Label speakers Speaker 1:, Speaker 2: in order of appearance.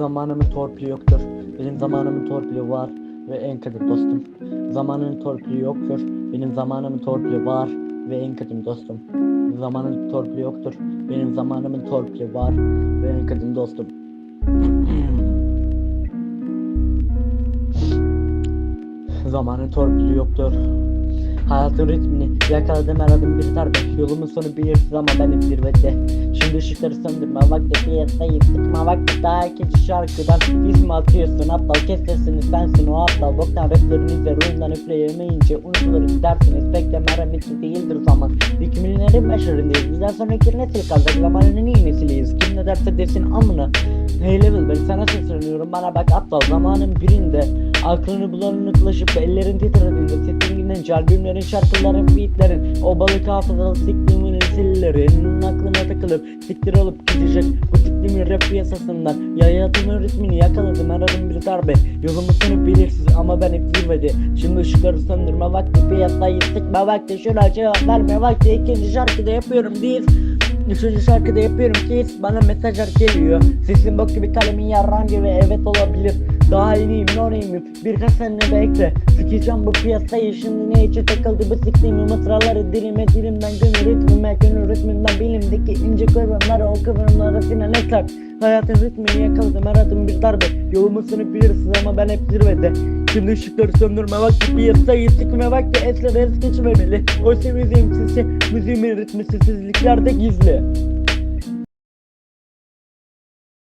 Speaker 1: zamanımın torpili yoktur. Benim zamanımın torpili var ve en kötü dostum. Zamanın torpili yoktur. Benim zamanımın torpili var ve en kötü dostum. Zamanın torpili yoktur. Benim zamanımın torpili var ve en kötü dostum. Zamanın torpili yoktur. Hayatın ritmini yakaladım aradım bir darbe. Yolumun sonu belirsiz ama benim zirvede. Şimdi ışıkları söndürme vakti piyasadayım Sıkma vakti daha ikinci şarkıdan. İsmi atıyorsun? Aptal kes sesini sensin o aptal. Boktan raplerinize ruhundan üfleyemeyince Unutulur gidersiniz pek de merhametli değildir zaman. İki milyonların başarındayız bizden sonraki nesil kalacak. Zamanın en iyi nesiliyiz. Kim ne derse desin amına. Hey level ben sana sesleniyorum. Bana bak aptal. Zamanın birinde Aklını bulanıklaşıp ellerin titrediğinde Settinginden albümlerin şarkıların beatlerin O balık hafızalı siktiğimin nesillerin Aklına takılıp siktir olup gidecek. Bu siktiğimin rap piyasasından Ya hayatımın ritmini yakaladım. Aradım bir darbe. Yolumun sonu belirsiz ama ben hep zirvede. Şimdi ışıkları söndürme vakti piyasadayı sıkma vakti. Şuna cevap verme vakti. İkinci şarkıda yapıyorum diz. Üçüncü şarkıda yapıyorum ki bana mesajlar geliyor. Sesin bok gibi kalemin yarram gibi. Evet olabilir Daha iyiyim no name'im birkaç sene bekle. Sikeceğim bu piyasayı. Şimdi ne için takıldı bu siktiğimi mısraları dilime dilimden gönül ritmime gönül ritmimden bilimdeki ince kıvrımları o kıvrımlara sinen ekler Hayatın ritmini yakaladım aradım bir darbe. Yolumun sonu bilirsin ama ben hep zirvede. Şimdi ışıkları söndürme vakti piyasayı sıkma vakti. Esler es geçmemeli. Oysa müziğim sesi müziğimin ritmi sessizliklerde gizli